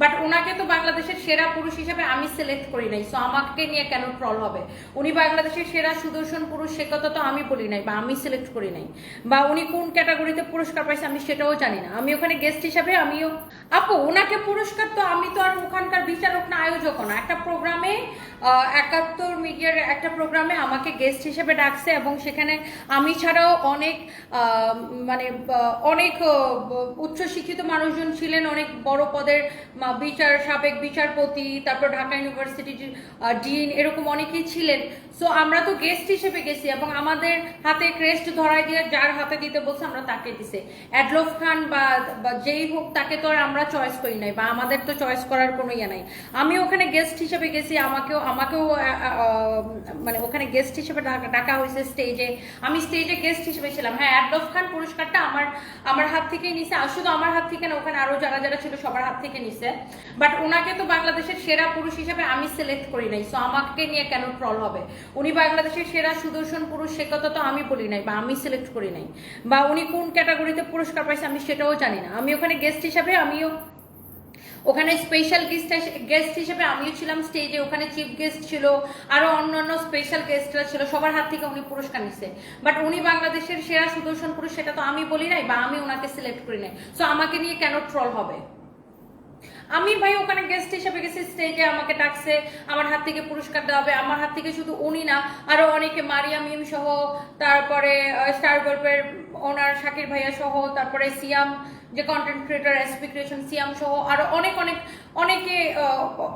But ওনাকে তো বাংলাদেশের সেরা পুরুষ হিসেবে আমি সিলেক্ট করি নাই সো আমাকে নিয়ে কেন ট্রল হবে? উনি বাংলাদেশের সেরা সুদর্শন পুরুষ, সে কথা তো আমি বলি নাই বা আমি সিলেক্ট করি নাই। বা উনি কোন ক্যাটাগরিতে পুরস্কার পাইছে আমি সেটাও জানি না। আমি ওখানে গেস্ট হিসাবে আমিও, আপু, ওনাকে পুরস্কার তো আমি তো আর ওখানকার বিচারক না আয়োজক না। একটা প্রোগ্রামে একাত্তর মিডিয়ার একটা প্রোগ্রামে আমাকে গেস্ট হিসেবে ডাকছে এবং সেখানে আমি ছাড়াও অনেক মানে অনেক উচ্চশিক্ষিত মানুষজন ছিলেন, অনেক বড় পদের বিচার, সাবেক বিচারপতি, তারপর ঢাকা ইউনিভার্সিটির ডিন, এরকম অনেকেই ছিলেন। সো আমরা তো গেস্ট হিসেবে গেছি এবং আমাদের হাতে ক্রেস্ট ধরাই দিয়ে যার হাতে দিতে বলছে আমরা তাকে দিছে। অ্যাডলফ খান বা যেই হোক, তাকে তো আর আমরা চয়েস করি নাই বা আমাদের তো চয়েস করার কোনো ইয়ে নাই। আমি ওখানে গেস্ট হিসেবে গেছি, আমাকেও আমাকেও মানে ওখানে গেস্ট হিসেবে ডাকা- হয়েছে স্টেজে আমি স্টেজে গেস্ট হিসেবে ছিলাম। হ্যাঁ অ্যাডলফ খান পুরস্কারটা আমার আমার হাত থেকেই নিছে। শুধু আমার হাত থেকে না, ওখানে আরও যারা যারা ছিল সবার হাত থেকে নিছে। বাট ওনাকে তো বাংলাদেশের সেরা পুরুষ হিসেবে আমি সিলেক্ট করি নাই সো আমাকে নিয়ে কেন ট্রল হবে? উনি বাংলাদেশের সেরা সুদর্শন পুরুষ, সে কথা তো আমি বলি নাই বা আমি সিলেক্ট করি নাই। বা উনি কোন ক্যাটাগরিতে পুরস্কার পাইছে আমি সেটাও জানি না। আমি ওখানে গেস্ট হিসাবে আমিও, ওখানে স্পেশাল গেস্ট গেস্ট হিসেবে আমিও ছিলাম স্টেজে ওখানে চিফ গেস্ট ছিল, আরও অন্যান্য স্পেশাল গেস্টরা ছিল, সবার হাত থেকে উনি পুরস্কার নিছে। বাট উনি বাংলাদেশের সেরা সুদর্শন পুরুষ, সেটা তো আমি বলি নাই বা আমি ওনাকে সিলেক্ট করি নাই। সো আমাকে নিয়ে কেন ট্রল হবে? আমি ভাই ওখানে গেস্ট হিসেবে গেছি, স্টেজে আমাকে ডাকছে, আমার হাত থেকে পুরস্কার দেওয়া হবে, আমার হাত থেকে শুধু উনি না আরও অনেকে মারিয়া মিম সহ, তারপরে স্টার গল্পের ওনার শাকির ভাইয়া সহ, তারপরে সিয়াম, যে content creator SP creation Siam সহ, আরও অনেক অনেক, অনেকে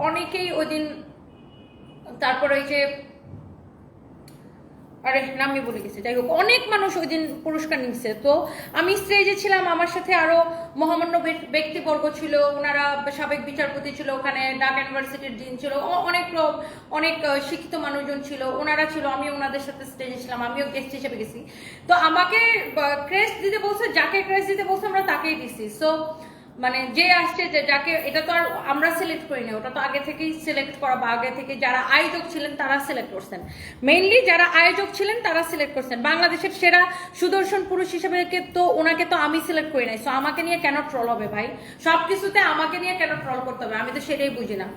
অনেকেই ওই দিন, তারপরে ওই যে আরে, নামই বলে গেছি। যাই হোক, অনেক মানুষ ওই দিন পুরস্কার নিচ্ছে তো আমি স্টেজে ছিলাম, আমার সাথে আরও মহামান্য ব্যক- ব্যক্তিবর্গ ছিল, ওনারা সাবেক বিচারপতি ছিল, ওখানে ঢাকা ইউনিভার্সিটির ডিন ছিল অনেক লোক অনেক শিক্ষিত মানুষজন ছিল, ওনারা ছিল, আমি ওনাদের সাথে স্টেজে ছিলাম, আমিও গেস্ট হিসেবে গেছি। তো আমাকে ক্রেস্ট দিতে বলছে, যাকে ক্রেস্ট দিতে বলছে, আমরা তাকেই দিছি। সো মানে যে আসছে যে যাকে, এটা তো আর আমরা সিলেক্ট করি না ওটা তো আগে থেকেই সিলেক্ট করা বা আগে থেকে যারা আয়োজক ছিলেন তারা সিলেক্ট করছেন। মেইনলি যারা আয়োজক ছিলেন তারা সিলেক্ট করছেন। বাংলাদেশের সেরা সুদর্শন পুরুষ হিসেবে তো, ওনাকে তো আমি সিলেক্ট করি নাই। সো আমাকে নিয়ে কেন ট্রল হবে ভাই? সব কিছুতে আমাকে নিয়ে কেন ট্রল করতে হবে? আমি তো সেটাই বুঝি না।